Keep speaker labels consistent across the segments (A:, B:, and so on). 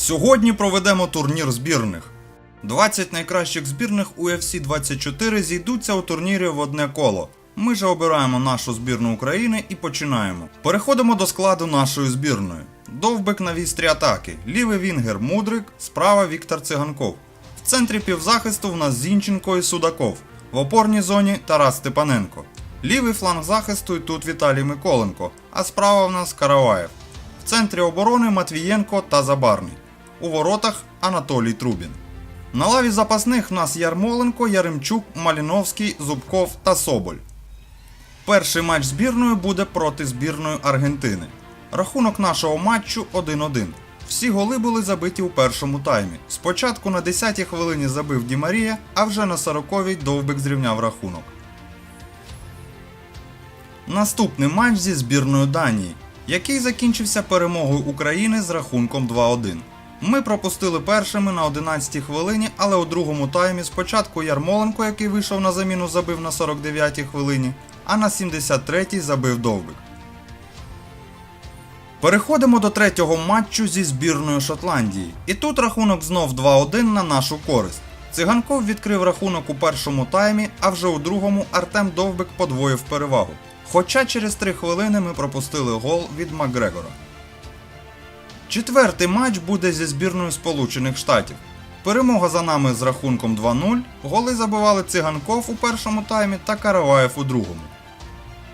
A: Сьогодні проведемо турнір збірних. 20 найкращих збірних UFC 24 зійдуться у турнірі в одне коло. Ми же обираємо нашу збірну України і починаємо. Переходимо до складу нашої збірної. Довбик на вістрі атаки, лівий вінгер Мудрик, справа Віктор Циганков. В центрі півзахисту в нас Зінченко і Судаков. В опорній зоні Тарас Степаненко. Лівий фланг захисту і тут Віталій Миколенко, а справа в нас Караваєв. В центрі оборони Матвієнко та Забарний. У воротах Анатолій Трубін. На лаві запасних в нас Ярмоленко, Яремчук, Маліновський, Зубков та Соболь. Перший матч збірної буде проти збірної Аргентини. Рахунок нашого матчу 1-1. Всі голи були забиті у першому таймі. Спочатку на 10-й хвилині забив Ді Марія, а вже на 40-й Довбик зрівняв рахунок. Наступний матч зі збірною Данії, який закінчився перемогою України з рахунком 2-1. Ми пропустили першими на 11-й хвилині, але у другому таймі спочатку Ярмоленко, який вийшов на заміну, забив на 49-й хвилині, а на 73-й забив Довбик. Переходимо до третього матчу зі збірною Шотландії. І тут рахунок знов 2-1 на нашу користь. Циганков відкрив рахунок у першому таймі, а вже у другому Артем Довбик подвоїв перевагу. Хоча через 3 хвилини ми пропустили гол від Макгрегора. Четвертий матч буде зі збірною Сполучених Штатів. Перемога за нами з рахунком 2-0. Голи забивали Циганков у першому таймі та Караваєв у другому.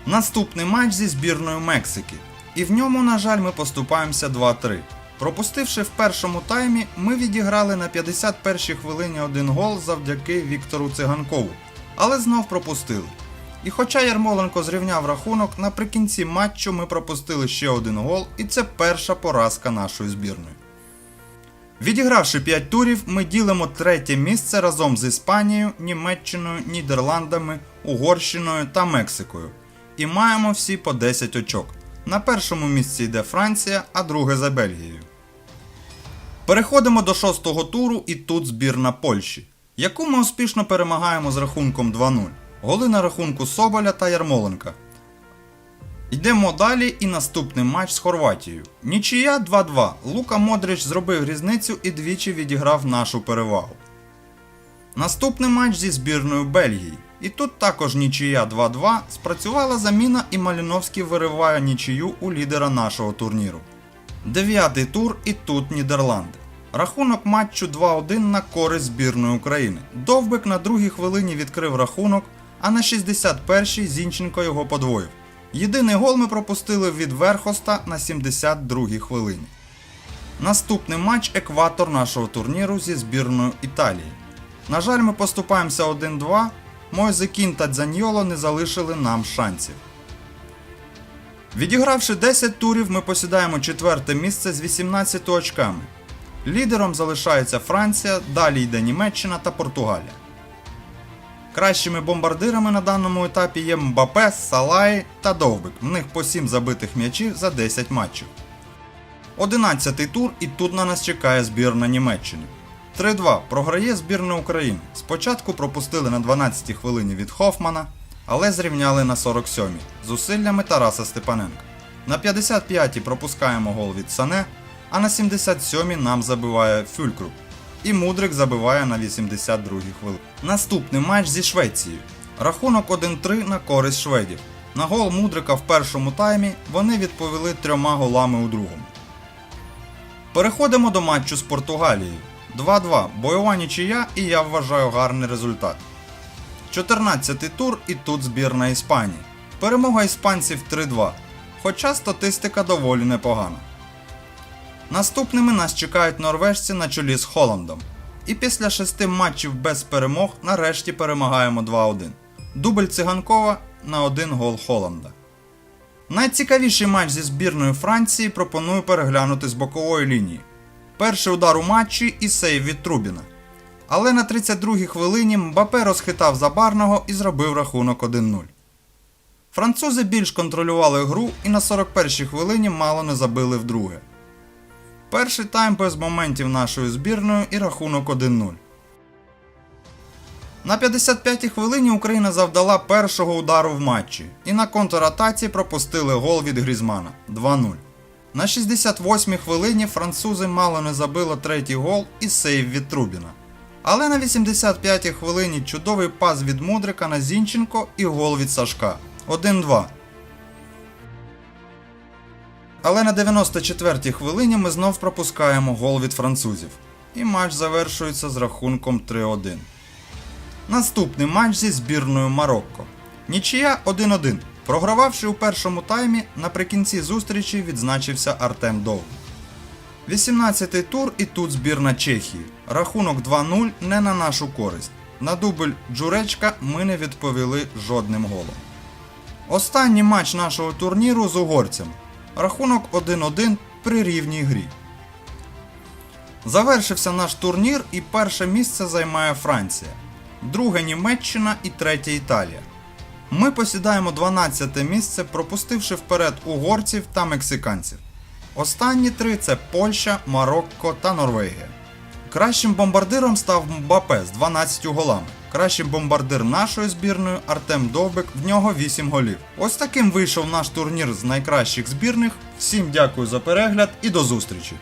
A: Наступний матч зі збірною Мексики. І в ньому, на жаль, ми поступаємося 2-3. Пропустивши в першому таймі, ми відіграли на 51-й хвилині один гол завдяки Віктору Циганкову, але знов пропустили. І хоча Ярмоленко зрівняв рахунок, наприкінці матчу ми пропустили ще один гол, і це перша поразка нашої збірної. Відігравши 5 турів, ми ділимо третє місце разом з Іспанією, Німеччиною, Нідерландами, Угорщиною та Мексикою. І маємо всі по 10 очок. На першому місці йде Франція, а друге за Бельгією. Переходимо до шостого туру і тут збірна Польщі, яку ми успішно перемагаємо з рахунком 2-0. Голи на рахунку Соболя та Ярмоленка. Йдемо далі і наступний матч з Хорватією. Нічия 2-2. Лука Модрич зробив різницю і двічі відіграв нашу перевагу. Наступний матч зі збірною Бельгії. І тут також нічия 2-2. Спрацювала заміна і Маліновський вириває нічию у лідера нашого турніру. Дев'ятий тур і тут Нідерланди. Рахунок матчу 2-1 на користь збірної України. Довбик на другій хвилині відкрив рахунок, а на 61-й Зінченко його подвоїв. Єдиний гол ми пропустили від Верхоста на 72-й хвилині. Наступний матч екватор нашого турніру зі збірною Італії. На жаль, ми поступаємося 1-2. Мойзекін та Дзаньйоло не залишили нам шансів. Відігравши 10 турів, ми посідаємо четверте місце з 18 очками. Лідером залишається Франція, далі йде Німеччина та Португалія. Кращими бомбардирами на даному етапі є Мбапе, Салай та Довбик. В них по 7 забитих м'ячів за 10 матчів. 11-й тур і тут на нас чекає збірна Німеччини. 3-2 програє збірна України. Спочатку пропустили на 12-й хвилині від Хофмана, але зрівняли на 47-й зусиллями Тараса Степаненка. На 55-й пропускаємо гол від Сане, а на 77-й нам забиває Фюлькруп. І Мудрик забиває на 82-й хвилині. Наступний матч зі Швецією. Рахунок 1-3 на користь шведів. На гол Мудрика в першому таймі вони відповіли трьома голами у другому. Переходимо до матчу з Португалією. 2-2. Бойова нічия і я вважаю гарний результат. 14-й тур і тут збірна Іспанії. Перемога іспанців 3-2. Хоча статистика доволі непогана. Наступними нас чекають норвежці на чолі з Холландом. І після шести матчів без перемог нарешті перемагаємо 2-1. Дубль циганкова на один гол Холланда. Найцікавіший матч зі збірною Франції пропоную переглянути з бокової лінії. Перший удар у матчі і сейв від Трубіна. Але на 32-й хвилині Мбапе розхитав забарного і зробив рахунок 1-0. Французи більш контролювали гру і на 41-й хвилині мало не забили вдруге. Перший тайм без моментів нашою збірною і рахунок 1-0. На 55-й хвилині Україна завдала першого удару в матчі і на контратаці пропустили гол від Грізмана 2-0. На 68-й хвилині французи мало не забили третій гол і сейв від Трубіна. Але на 85-й хвилині чудовий пас від Мудрика на Зінченко і гол від Сашка. 1-2. Але на 94-й хвилині ми знов пропускаємо гол від французів. І матч завершується з рахунком 3-1. Наступний матч зі збірною Марокко. Нічия 1-1. Програвавши у першому таймі, наприкінці зустрічі відзначився Артем Довг. 18-й тур і тут збірна Чехії. Рахунок 2-0 не на нашу користь. На дубль Джуречка ми не відповіли жодним голом. Останній матч нашого турніру з угорцем. Рахунок 1-1 при рівній грі. Завершився наш турнір і перше місце займає Франція, друге Німеччина і третє Італія. Ми посідаємо 12 місце, пропустивши вперед угорців та мексиканців. Останні три це Польща, Марокко та Норвегія. Кращим бомбардиром став Мбапе з 12 голами. Кращим бомбардир нашої збірної Артем Довбик, в нього 8 голів. Ось таким вийшов наш турнір з найкращих збірних. Всім дякую за перегляд і до зустрічі!